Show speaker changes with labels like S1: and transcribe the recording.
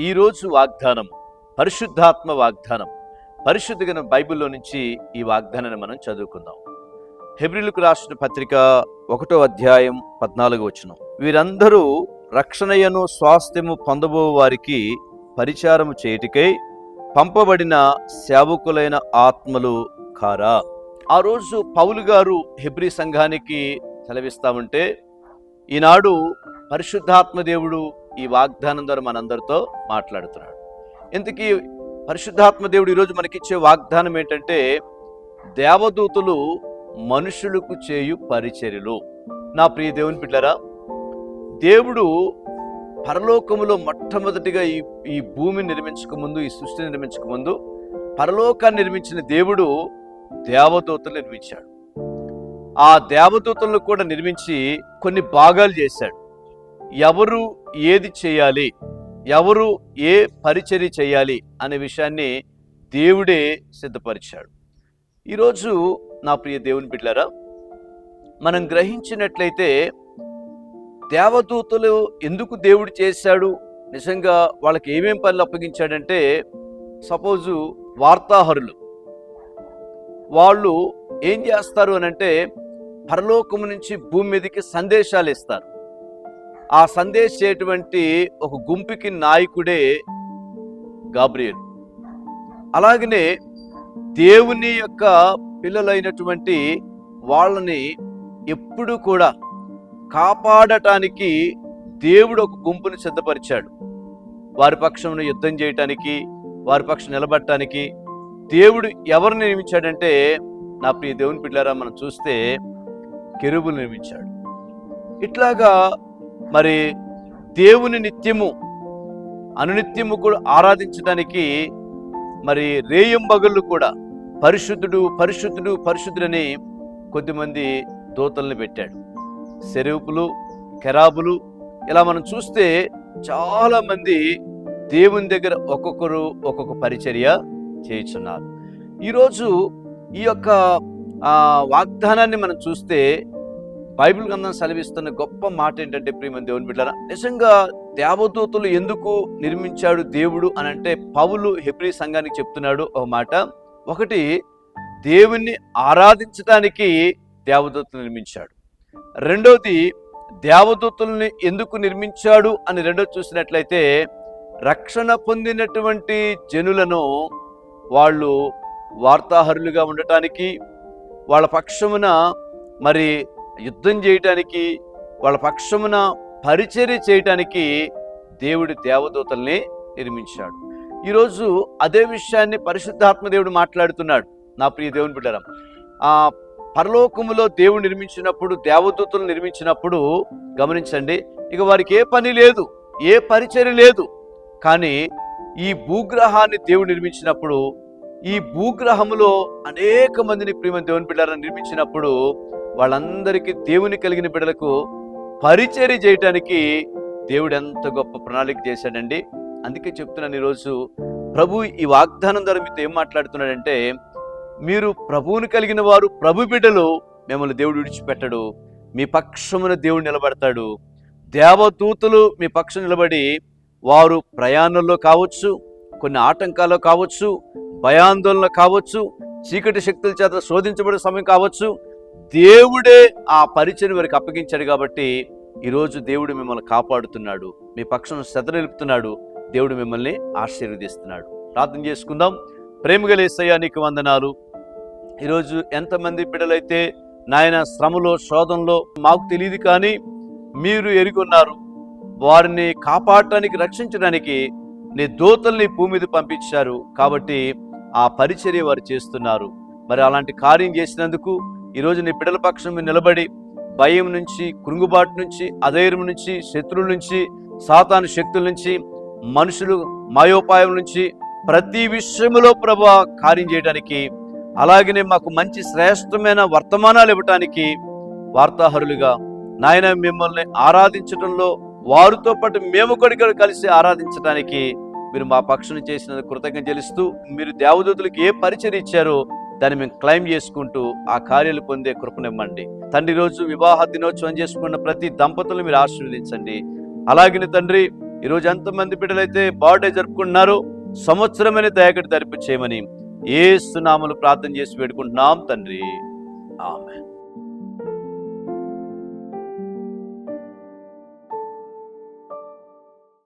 S1: ఈరోజు వాగ్దానం పరిశుద్ధాత్మ వాగ్దానం. పరిశుద్ధమైన బైబిల్లో నుంచి ఈ వాగ్దానాన్ని మనం చదువుకుందాం. హెబ్రిలకు రాసిన పత్రిక ఒకటో అధ్యాయం పద్నాలుగు వచనం. వీరందరూ రక్షణయను స్వాస్థ్యము పొందబో వారికి పరిచారము చేయుటికై పంపబడిన సేవకులైన ఆత్మలు కారా. ఆ రోజు పౌలు గారు హెబ్రి సంఘానికి సెలవిస్తామంటే ఈనాడు పరిశుద్ధాత్మ దేవుడు ఈ వాగ్దానం ద్వారా మనందరితో మాట్లాడుతున్నాడు. ఇంతకీ పరిశుద్ధాత్మ దేవుడు ఈరోజు మనకిచ్చే వాగ్దానం ఏంటంటే దేవదూతలు మనుషులకు చేయు పరిచర్యలు. నా ప్రియ దేవుని బిడ్డరా దేవుడు పరలోకములో మొట్టమొదటిగా ఈ ఈ భూమిని నిర్మించక ముందు ఈ సృష్టిని నిర్మించక ముందు పరలోకాన్ని నిర్మించిన దేవుడు దేవదూతలు నిర్మించాడు. ఆ దేవదూతలను కూడా నిర్మించి కొన్ని భాగాలు చేశాడు. ఎవరు ఏది చేయాలి? ఎవరు ఏ పరిచర్య చేయాలి? అనే విషయాన్ని దేవుడే సిద్ధపరిచాడు. ఈరోజు నా ప్రియ దేవుని బిడ్డారా మనం గ్రహించినట్లయితే దేవదూతలు ఎందుకు దేవుడు చేశాడు? నిజంగా వాళ్ళకి ఏమేం పనులు అప్పగించాడంటే సపోజు వార్తాహరులు. వాళ్ళు ఏం చేస్తారు అని అంటే పరలోకము నుంచి భూమి మీదకి సందేశాలు ఇస్తారు. ఆ సందేశేటువంటి ఒక గుంపుకి నాయకుడే గాబ్రియల్. అలాగనే దేవుని యొక్క పిల్లలైనటువంటి వాళ్ళని ఎప్పుడు కూడా కాపాడటానికి దేవుడు ఒక గుంపును సిద్ధపరిచాడు. వారి పక్షంలో యుద్ధం చేయటానికి వారి పక్షం నిలబడటానికి దేవుడు ఎవరిని నిర్మించాడంటే నా ప్రియ దేవుని పిల్లారా మనం చూస్తే కెరుబులు నిర్మించాడు ఇట్లాగా మరి దేవుని నిత్యము అనునిత్యము కూడా ఆరాధించడానికి మరి రేయంబగళ్ళు కూడా పరిశుద్ధుడు పరిశుద్ధుడు పరిశుద్ధుడని కొద్దిమంది దూతల్ని పెట్టాడు. సెరూపులు కెరాబులు ఇలా మనం చూస్తే చాలామంది దేవుని దగ్గర ఒక్కొక్కరు ఒక్కొక్క పరిచర్య చేయుచున్నారు ఈరోజు ఈ యొక్క వాగ్దానాన్ని మనం చూస్తే బైబిల్ గ్రంథం సెలవిస్తున్న గొప్ప మాట ఏంటంటే ప్రియమ దేవుని బిడ్డారా నిజంగా దేవదూతలు ఎందుకు నిర్మించాడు దేవుడు అని అంటే పౌలు హెబ్రి సంఘానికి చెప్తున్నాడు ఒక మాట. ఒకటి దేవుణ్ణి ఆరాధించడానికి దేవదూతలు నిర్మించాడు. రెండవది దేవదూతల్ని ఎందుకు నిర్మించాడు అని రెండో చూసినట్లయితే రక్షణ పొందినటువంటి జనులను వాళ్ళు వార్తాహరులుగా ఉండటానికి వాళ్ళ పక్షమున మరి యుద్ధం చేయటానికి వాళ్ళ పక్షమున పరిచర్య చేయటానికి దేవుడి దేవదూతల్ని నిర్మించాడు. ఈరోజు అదే విషయాన్ని పరిశుద్ధాత్మ దేవుడు మాట్లాడుతున్నాడు. నా ప్రియ దేవుని బిడ్డరా ఆ పరలోకములో దేవుడు నిర్మించినప్పుడు దేవదూతలు నిర్మించినప్పుడు గమనించండి ఇక వారికి ఏ పని లేదు ఏ పరిచర్య లేదు. కానీ ఈ భూగ్రహాన్ని దేవుడు నిర్మించినప్పుడు ఈ భూగ్రహములో అనేక మందిని ప్రియమ దేవుని బిడ్డారని నిర్మించినప్పుడు వాళ్ళందరికీ దేవుని కలిగిన బిడ్డలకు పరిచర్య చేయటానికి దేవుడు ఎంత గొప్ప ప్రణాళిక చేశాడండి. అందుకే చెప్తున్నాను ఈరోజు ప్రభు ఈ వాగ్దానం ద్వారా మీతో ఏం మాట్లాడుతున్నాడంటే మీరు ప్రభువుని కలిగిన వారు ప్రభు బిడ్డలు మిమ్మల్ని దేవుడు విడిచిపెట్టడు. మీ పక్షమున దేవుడు నిలబడతాడు. దేవదూతలు మీ పక్షం నిలబడి వారు ప్రయాణంలో కావచ్చు కొన్ని ఆటంకాల్లో కావచ్చు భయాందోళన కావచ్చు చీకటి శక్తుల చేత శోధించబడే సమయం కావచ్చు దేవుడే ఆ పరిచయం వారికి అప్పగించాడు కాబట్టి ఈరోజు దేవుడు మిమ్మల్ని కాపాడుతున్నాడు. మీ పక్షం శ్రద్ధ నిలుపుతున్నాడు. దేవుడు మిమ్మల్ని ఆశీర్వదిస్తున్నాడు. ప్రార్థన చేసుకుందాం. ప్రేమగలేసయ్యా నీకు వందనాలు. ఈరోజు ఎంతమంది బిడ్డలైతే నాయన శ్రమలో శోధనలో మాకు తెలియదు కానీ మీరు ఎరుగున్నారు వారిని కాపాడటానికి రక్షించడానికి నీ దూతల్ని భూమి మీద పంపించారు కాబట్టి ఆ పరిచర్య వారు చేస్తున్నారు. మరి అలాంటి కార్యం చేసినందుకు ఈరోజు నీ బిడ్డల పక్షం నిలబడి భయం నుంచి కృంగుబాటు నుంచి అధైర్యం నుంచి శత్రువుల నుంచి సాతాను శక్తుల నుంచి మనుషులు మాయోపాయం నుంచి ప్రతి విషయంలో ప్రభు కార్యం చేయడానికి అలాగనే మాకు మంచి శ్రేష్టమైన వర్తమానాలు ఇవ్వటానికి వార్తాహరులుగా నాయన మిమ్మల్ని ఆరాధించడంలో వారితో పాటు మేము కూడా కలిసి ఆరాధించడానికి మీరు మా పక్షుని చేసిన కృతజ్ఞత చెల్లిస్తూ మీరు దేవదూతులకు ఏ పరిచయం ఇచ్చారో దాన్ని మేము క్లైమ్ చేసుకుంటూ ఆ కార్యాలు పొందే కృపనివ్వండి తండ్రి రోజు వివాహ దినోత్సవం చేసుకున్న ప్రతి దంపతులు మీరు ఆశీర్వదించండి. అలాగే తండ్రి ఈరోజు ఎంతమంది బిడ్డలైతే బర్త్డే జరుపుకుంటున్నారు సంవత్సరమైన దయగడి తరిపి చేయమని ఏ సునామలు ప్రార్థన చేసి పెట్టుకుంటున్నాం తండ్రి. ఆమె